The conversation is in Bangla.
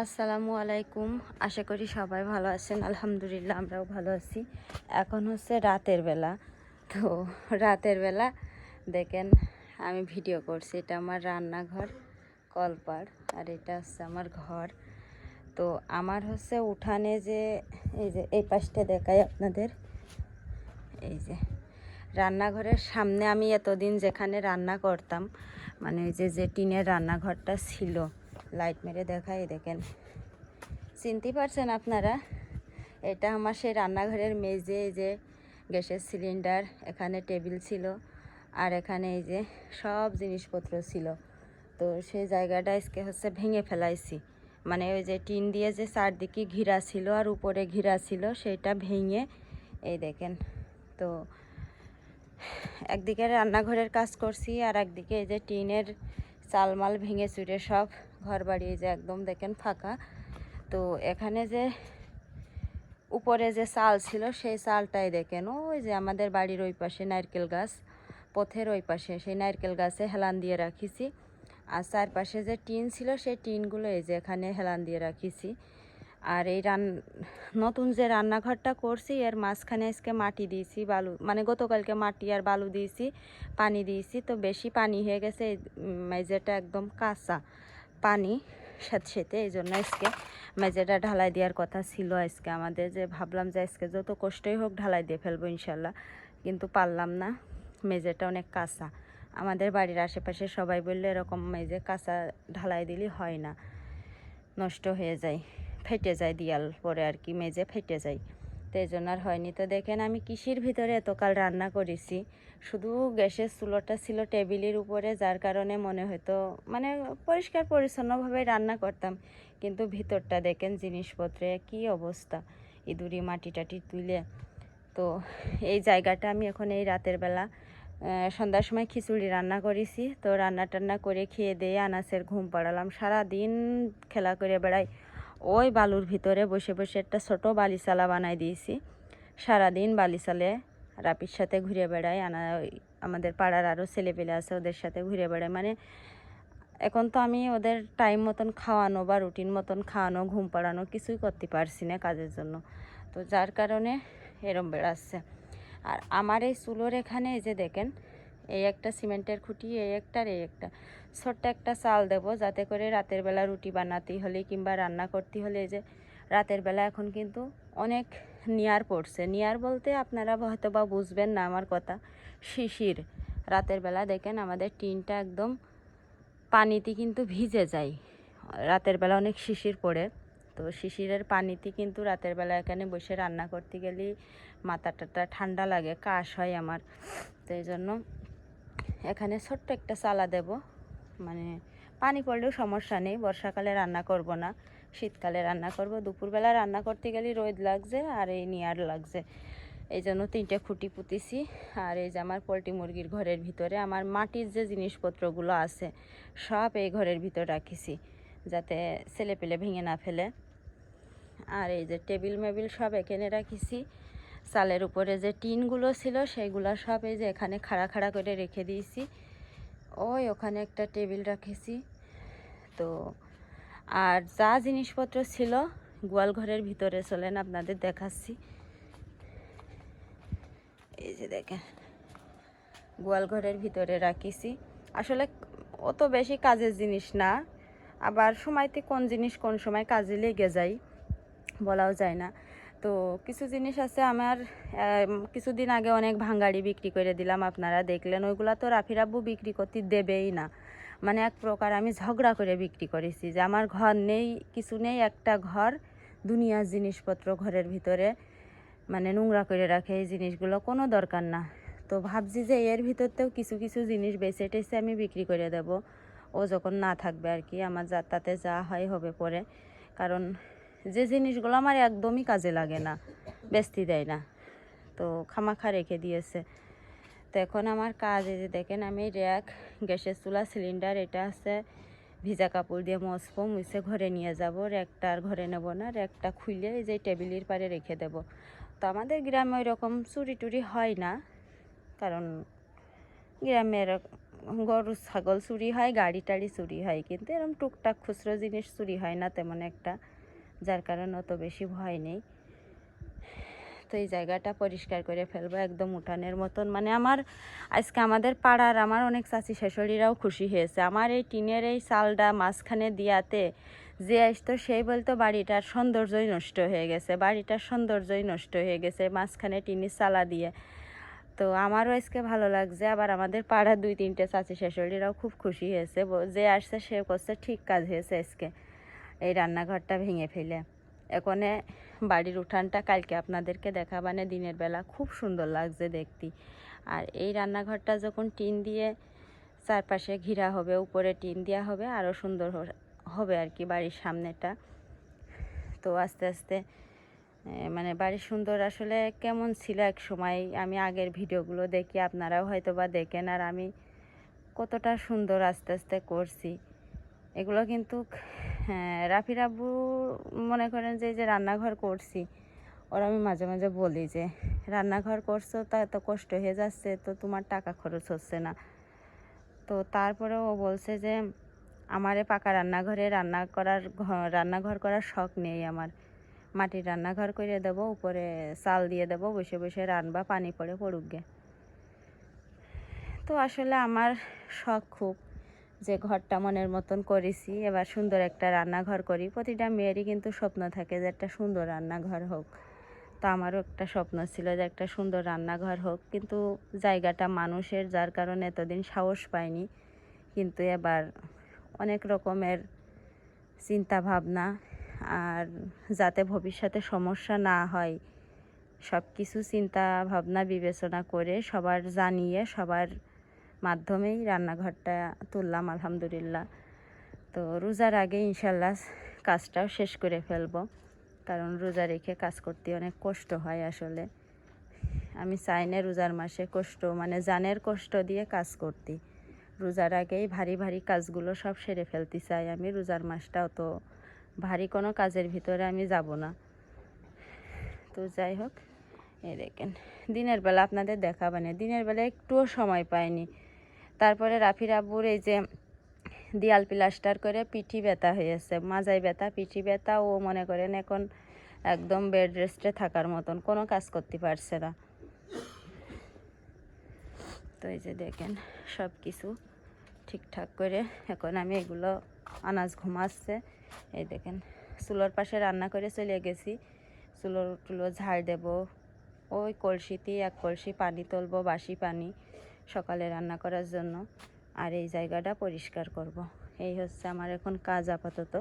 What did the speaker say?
আসসালামু আলাইকুম। আশা করি সবাই ভালো আছেন। আলহামদুলিল্লাহ, আমরাও ভালো আছি। এখন হচ্ছে রাতের বেলা। তো রাতের বেলা দেখেন, আমি ভিডিও করছি। এটা আমার রান্নাঘর কলপার আর এটা হচ্ছে আমার ঘর। তো আমার হচ্ছে উঠানে যে, এই যে, এই পাশটা দেখাই আপনাদের। এই যে, রান্নাঘরের সামনে আমি এতদিন যেখানে রান্না করতাম মানে ওই যে যে টিনের রান্নাঘরটা ছিল লাইট মেরে দেখাই, দেখেন। চিনতে পারছেন আপনারা? এটা আমার সেই রান্নাঘরের মেজে এই যে গ্যাসের সিলিন্ডার, এখানে টেবিল ছিল, আর এখানে এই যে সব জিনিসপত্র ছিল। তো সেই জায়গাটা আজকে হচ্ছে ভেঙে ফেলাইছি। মানে ওই যে টিন দিয়ে যে চারদিকে ঘিরা ছিল আর উপরে ঘিরা ছিল, সেটা ভেঙে, এই দেখেন। তো একদিকে রান্নাঘরের কাজ করছি, আর একদিকে এই যে টিনের চালমাল ভেঙে চুরে সব ঘর বাড়ি যে একদম দেখেন ফাঁকা। তো এখানে যে উপরে যে চাল ছিল, সেই চালটাই দেখেন, ওই যে আমাদের বাড়ির ওই পাশে নারকেল গাছ, পথের ওই পাশে, সেই নারকেল গাছে হেলান দিয়ে রাখিছি। আর চারপাশে যে টিন ছিল, সেই টিনগুলো এই যে এখানে হেলান দিয়ে রাখিছি। আর এই রান, নতুন যে রান্নাঘরটা করছি, এর মাঝখানে আজকে মাটি দিয়েছি, বালু মানে গতকালকে মাটি আর বালু দিয়েছি, পানি দিয়েছি, তো বেশি পানি হয়ে গেছে মেঝেটা একদম কাঁচা। পানি সাথে সাথে, এই জন্য আজকে মেঝেটা ঢালাই দেওয়ার কথা ছিল আজকে আমাদের, যে ভাবলাম যে আজকে যত কষ্টই হোক ঢালাই দিয়ে ফেলব ইনশাল্লাহ কিন্তু পারলাম না। মেঝেটা অনেক কাঁচা। আমাদের বাড়ির আশেপাশে সবাই বললে এরকম মেজে কাঁচা ঢালাই দিলে হয় না, নষ্ট হয়ে যায়, ফেটে যায় দিয়াল পরে আর কি মেজে ফেটে যায়। তো এই জন্য আর হয়নি। তো দেখেন আমি কিসির ভিতরে এতকাল রান্না করেছি? শুধু গ্যাসের চুলোটা ছিল টেবিলের উপরে, যার কারণে মনে হতো মানে পরিষ্কার পরিচ্ছন্নভাবে রান্না করতাম। কিন্তু ভিতরটা দেখেন জিনিসপত্রে কি অবস্থা। ইঁদুরি মাটি টাটি তুলে। তো এই জায়গাটা আমি এখন এই রাতের বেলা সন্ধ্যার সময় খিচুড়ি রান্না করেছি। তো রান্না টান্না করে খেয়ে দিয়ে আনাসের ঘুম পাড়ালাম। সারা দিন খেলা করে বেড়াই। ওই বালুর ভিতরে বসে বসে একটা ছোটো বালিশালা বানাই দিয়েছি। সারাদিন বালিশালে রাপির সাথে ঘুরে বেড়াই। আনা আমাদের পাড়ার আরও ছেলেপেলে আছে, ওদের সাথে ঘুরে বেড়াই। মানে এখন তো আমি ওদের টাইম মতন খাওয়ানো বা রুটিন মতন খাওয়ানো, ঘুম পাড়ানো কিছুই করতে পারছি না কাজের জন্য। তো যার কারণে এরম বেড়াচ্ছে। আর আমার এই চুলোর এখানে এই যে দেখেন এই একটা সিমেন্টের খুঁটি, এই একটা এই একটা। ছোট্ট একটা চাল দেবো যাতে করে রাতের বেলা রুটি বানাতে হলে কিংবা রান্না করতে হলে এই যে রাতের বেলা এখন কিন্তু অনেক নিয়ার পড়ছে। নিয়ার বলতে আপনারা হয়তো বা বুঝবেন না আমার কথা। শিশির। রাতের বেলা দেখেন আমাদের টিনটা একদম পানিতে কিন্তু ভিজে যায়। রাতের বেলা অনেক শিশির পড়ে। তো শিশিরের পানিতে কিন্তু রাতের বেলা এখানে বসে রান্না করতে গেলে মাথা টাটা ঠান্ডা লাগে, কাশ হয় আমার। তো এই জন্য এখানে ছোট্ট একটা চালা দেব। মানে পানি পড়লেও সমস্যা নেই, বর্ষাকালে রান্না করব না, শীতকালে রান্না করব। দুপুরবেলা রান্না করতে গেলে রোদ লাগছে আর এই নিয়ার লাগছে। এই জন্য তিনটে খুঁটি পুঁতিছি। আর এই যে আমার পোলট্রি মুরগির ঘরের ভিতরে আমার মাটির যে জিনিসপত্রগুলো আছে, সব এই ঘরের ভিতর রাখিছি, যাতে ছেলে পেলে ভেঙে না ফেলে। আর এই যে টেবিল মেবিল সব এখানে রাখিছি। চালের উপরে যে টিনগুলো ছিল সেইগুলো সব এই যে এখানে খাড়া খাড়া করে রেখে দিয়েছি। ওই ওখানে একটা টেবিল রাখেছি। তো আর যা জিনিসপত্র ছিল গোয়াল ঘরের ভিতরে চলেন আপনাদের দেখাচ্ছি। এই যে দেখেন, গোয়াল ঘরের ভিতরে রাখিছি। আসলে অত বেশি কাজের জিনিস না, আবার সময়তে কোন জিনিস কোন সময় কাজে লেগে যায় বলাও যায় না। তো কিছু জিনিস আছে আমার আম, কিছুদিন আগে অনেক ভাঙ্গাড়ি বিক্রি করে দিলাম আপনারা দেখলেন ওইগুলা তো রাফি রাব্বু বিক্রি করতে দেবেই না। মানে এক প্রকার আমি ঝগড়া করে বিক্রি করেছি যে আমার ঘর নেই কিছু নেই একটা ঘর দুনিয়ার জিনিসপত্র ঘরের ভিতরে মানে নোংরা করে রাখে এই জিনিসগুলো কোনো দরকার না। তো ভাবছি যে এর ভিতরতেও কিছু কিছু জিনিস বেছে টেছে আমি বিক্রি করে দেব। ও যখন না থাকবে আর কি আমার যা তাতে যা হয় হবে পরে। কারণ যে জিনিসগুলো আমার একদমই কাজে লাগে না বেচতে দেয় না। তো খামাখা রেখে দিয়েছে। তো এখন আমার কাজ, এই যে দেখেন আমি র্যাক, গ্যাসের চুলা, সিলিন্ডার, এটা আছে। ভিজা কাপড় দিয়ে মসবো, মুছে ঘরে নিয়ে যাব। র্যাকটা আর ঘরে নেব না, র্যাকটা খুলে এই যে টেবিলের পারে রেখে দেব। তো আমাদের গ্রামে ওই রকম চুরি টুরি হয় না, কারণ গ্রামের গরু, ছাগল চুরি হয়, গাড়ি টাড়ি চুরি হয়, কিন্তু এরকম টুকটাক খুচরো জিনিস চুরি হয় না, তেমন একটা। যার কারণে অত বেশি ভয় নেই। তো এই জায়গাটা পরিষ্কার করে ফেলব একদম উঠানের মতন। মানে আমার আজকে আমাদের পাড়ার আমার অনেক চাচি শাশুড়িরাও খুশি হয়েছে। আমার এই টিনের এই চালটা মাঝখানে দিয়াতে যে আসতো সেই বলতো, বাড়িটার সৌন্দর্যই নষ্ট হয়ে গেছে, বাড়িটার সৌন্দর্যই নষ্ট হয়ে গেছে, মাঝখানে টিনের চালা দিয়ে। তো আমারও আজকে ভালো লাগছে। আবার আমাদের পাড়ার দুই তিনটে চাচি শাশুড়িরাও খুব খুশি হয়েছে। যে আসছে সে করছে, ঠিক কাজ হয়েছে আজকে। এই রান্নাঘরটা ভেঙে ফেলে। এখানে বাড়ির উঠানটা কালকে আপনাদেরকে দেখাবানে দিনের বেলা খুব সুন্দর লাগছে দেখতে। আর এই রান্নাঘরটা যখন টিন দিয়ে চারপাশে ঘিরা হবে, উপরে টিন দেওয়া হবে আরও সুন্দর হবে আর কি বাড়ির সামনেটা। তো আস্তে আস্তে মানে বাড়ি সুন্দর আসলে কেমন ছিল এক সময়, আমি আগের ভিডিওগুলো দেখি, আপনারাও হয়তো বা দেখেন। আর আমি কতটা সুন্দর আস্তে আস্তে করছি। এগুলো কিন্তু হ্যাঁ, রাফির আব্বু মনে করেন যে যে রান্নাঘর করছি ওরা আমি মাঝে মাঝে বলি যে রান্নাঘর করছ তা এত কষ্ট হয়ে যাচ্ছে তো তোমার টাকা খরচ হচ্ছে না। তো তারপরে ও বলছে যে আমারে পাকা রান্নাঘরে রান্না করার রান্নাঘর করার শখ নেই আমার। মাটির রান্নাঘর করে দেব উপরে চাল দিয়ে দেব বসে বসে রানবা পানি পড়ে পড়ুক গে। তো আসলে আমার শখ খুব। যে ঘরটা মনের মতন করেছি, এবার সুন্দর একটা রান্নাঘর করি। প্রতিটা মেয়েরই কিন্তু স্বপ্ন থাকে যে একটা সুন্দর রান্নাঘর হোক। তো আমারও একটা স্বপ্ন ছিল যে একটা সুন্দর রান্নাঘর হোক, কিন্তু জায়গাটা মানুষের, যার কারণে এতদিন সাহস পাইনি। কিন্তু এবার অনেক রকমের চিন্তা ভাবনা আর যাতে ভবিষ্যতে সমস্যা না হয় সব কিছু চিন্তা ভাবনা বিবেচনা করে সবার জানিয়ে, সবার মাধ্যমেই রান্নাঘরটা তুললাম, আলহামদুলিল্লাহ। তো রোজার আগে ইনশাল্লাহ কাজটাও শেষ করে ফেলব, কারণ রোজা রেখে কাজ করতে অনেক কষ্ট হয় আসলে। আমি চাই না রোজার মাসে কষ্ট মানে জানের কষ্ট দিয়ে কাজ করতে। রোজার আগেই ভারী ভারী কাজগুলো সব সেরে ফেলতে চাই আমি, রোজার মাসটাও তো ভারী কোনো কাজের ভিতরে আমি যাব না। তো যাই হোক, এই দেখেন, দিনের বেলা আপনাদের দেখাবানে দিনের বেলা একটুও সময় পাইনি। তারপরে রাফির আব্বুর এই যে দেয়াল প্লাস্টার করে পিঠি ব্যথা হয়েছে, মাজায় ব্যথা, পিঠি ব্যথা, ও মনে করেন এখন একদম বেড রেস্টে থাকার মতন, কোনো কাজ করতে পারছে না। তো এই যে দেখেন সব কিছু ঠিকঠাক করে এখন আমি এগুলো আনাজ ঘুমাচ্ছে। এই দেখেন, চুলোর পাশে রান্না করে চলে গেছি। চুলোর টুলো ঝাড় দেব। ওই কলসিতেই এক কলসি পানি তুলবো, বাসি পানি। সকালে রান্না করার জন্য আর এই জায়গাটা পরিষ্কার করব। এই হচ্ছে আমার এখন কাজ আপাতত